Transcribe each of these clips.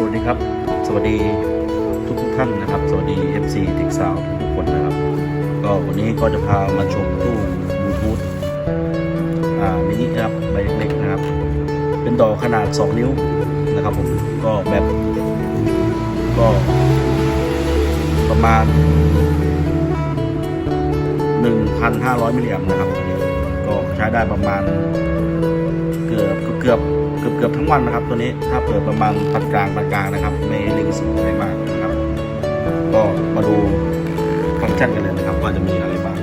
สวัสดีครับ สวัสดีทุกทุกท่านนะครับ สวัสดี FC ทิกสาวทุกคนนะครับ ก็วันนี้ก็จะพามาชมตู้บลูทูธอ่ามินินะครับใบเล็กๆนะครับ เป็นดอกขนาด 2 นิ้วนะครับผมก็แบบก็ประมาณ 1,500 มิลลิแอมนะครับ ก็ใช้ได้ประมาณเกือบเกือบ เกือบทั้งวันนะครับ ตัวนี้ถ้าเปิดประมาณปานกลางปานกลางนะครับ ไม่เร่งสูงอะไรมากนะครับ ก็มาดูฟังก์ชันกันเลยนะครับ ว่าจะมีอะไรบ้าง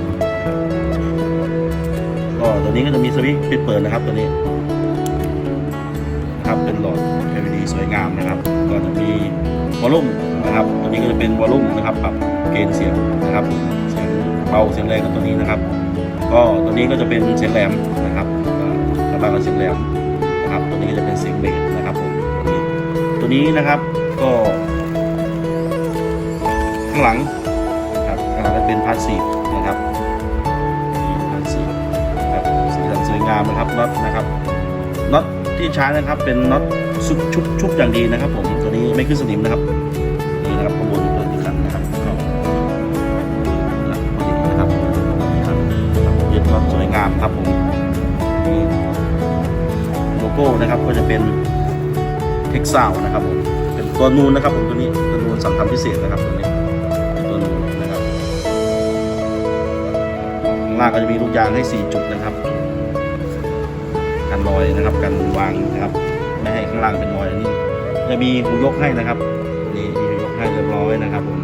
ก็ตัวนี้ก็จะมีสวิตช์ปิดเปิดนะครับ ตัวนี้ครับเป็นหลอด LED สวยงามนะครับ ก็จะมีวอลลุ่มนะครับ ตัวนี้ก็จะเป็นวอลลุ่มนะครับปรับเกณฑ์เสียงนะครับเสียงเบาเสียงแรงกับตัวนี้นะครับ ก็ตัวนี้ก็จะเป็นเสียงแหลมนะครับกระบางกับเสียงแหลม นะครับ ตัวนี้จะเป็นเสียงเบสนะครับผมตัวนี้นะครับก็ข้างหลังนะครับข้างหลังก็เป็นพาสซีฟนะครับพาสซีฟนะครับสีสันสวยงามนะครับน็อตนะครับน็อตที่ใช้นะครับเป็นน็อตชุบชุบชุบอย่างดีนะครับ ผมตัวนี้ไม่ขึ้นสนิมนะครับนี่นะครับข้างบนเปิดอีกครั้งนะครับก็นะครับนี่ครับยึดน็อตสวยงามครับผม โก้นะครับก็จะเป็นเท็กซาวนะครับผมเป็นตัวนูนนะครับผมตัวนี้ตัวนูนสั่งทำพิเศษนะครับตัวนี้เป็นตัวนูนนะครับข้างล่างก็จะมีลูกยางให้ 4 จุดนะครับกันรอยนะครับกันวางนะครับไม่ให้ข้างล่างเป็นรอยอันนี้จะมีหูยกให้นะครับนี่มีหูยกให้เรียบร้อยนะครับผม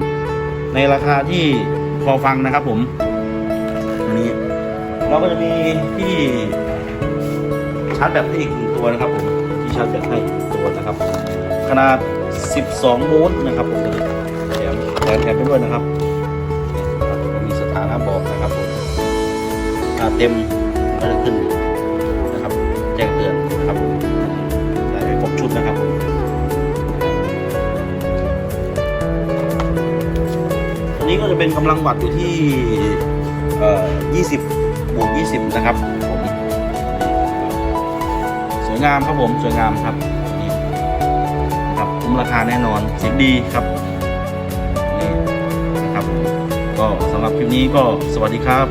ในราคาที่พอฟังนะครับผมอันนี้เราก็จะมีที่าร์จแบตให้อีกหนึ่งตัวนะครับผมที่ชาร์จแบตให้ตัวนะครับ ขนาด 12 โวลต์นะครับผมแถมแถมแถมไปด้วยนะครับ มีสถานะบอกนะครับผมเต็มก็จะขึ้นนะครับแจ้งเตือนนะครับผมได้ไปครบชุดนะครับผมตัวนี้ก็จะเป็นกำลังวัตต์อยู่ที่ 20 บวก 20 นะครับ งามครับผมสวยงามครับนี่นะครับคุ้มราคาแน่นอนเสียงดีครับนี่นะครับก็สำหรับคลิปนี้ก็สวัสดีครับ